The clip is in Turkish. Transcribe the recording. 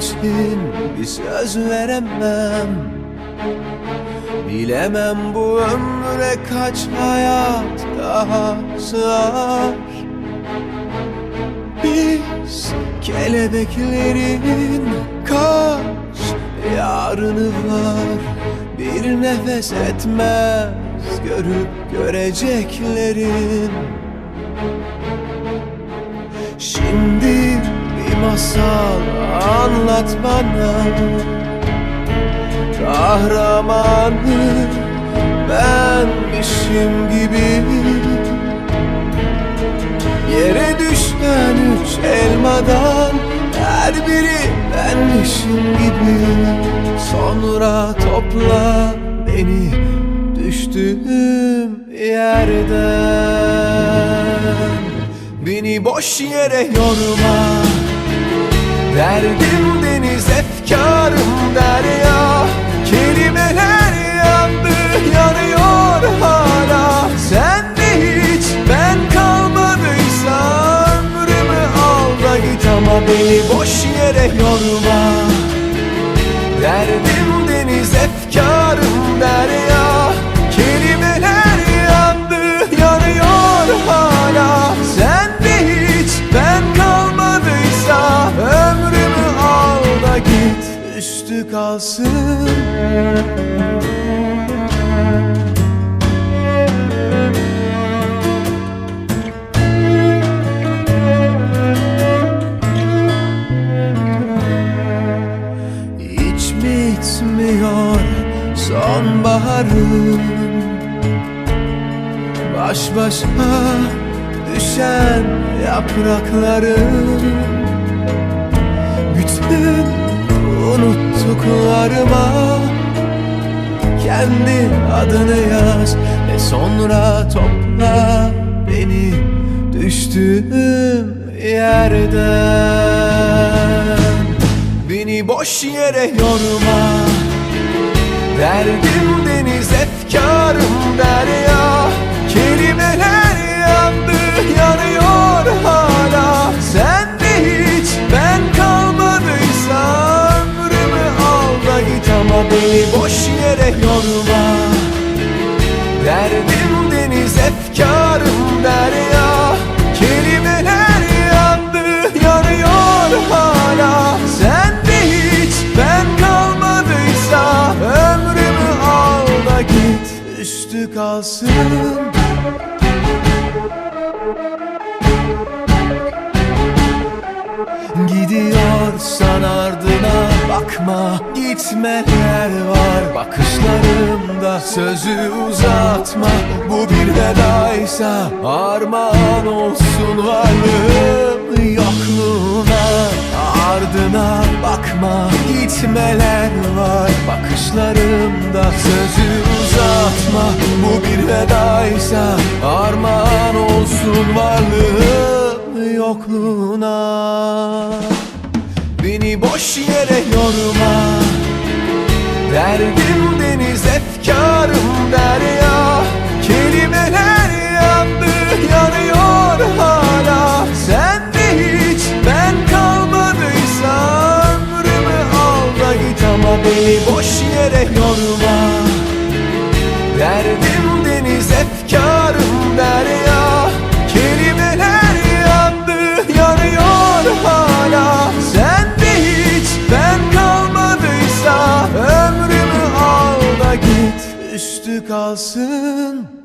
için bir söz veremem. Bilemem bu ömre kaç hayat daha sığar. Biz kelebeklerin kaç yarını var. Bir nefes etmez görüp göreceklerin masal anlat bana. Kahramanı benmişim gibi. Yere düşen üç elmadan Her biri benmişim gibi. Sonra topla beni düştüğüm yerden. Beni boş yere yorma Derdim deniz efkarım derya. Kelimeler yandı yanıyor hala. Sen de hiç ben kalmadıysa Ömrümü al da git ama beni boş yere yorma. Derdim deniz efkarım git üstü kalsın. Hiç bitmiyor sonbaharım Baş başa düşen yapraklarım Bütün unuttuklarıma. Kendi adını yaz ve sonra topla beni düştüğüm yerden. Beni boş yere yorma. Derdim deniz efkarım Derdim deniz efkarım derya. Kelimeler yandı yanıyor hala. Sen de hiç ben kalmadıysa Ömrümü al da git. Üstü kalsın. Gidiyorsan ardına bakma Gitmeler var. Bakışlarımda Sözü uzatma. Bu bir vedaysa Armağan olsun varlığım yokluğuna. Ardına bakma gitmeler var. Bakışlarımda Sözü uzatma. Bu bir vedaysa Armağan olsun varlığım yokluğuna Beni boş yere yorma. Derdim deniz efkarım derya. Kelimeler yandı yanıyor hala. Sen de hiç ben kalmadıysa Ömrümü al da git ama beni boş yere yorma. Derdim üstü kalsın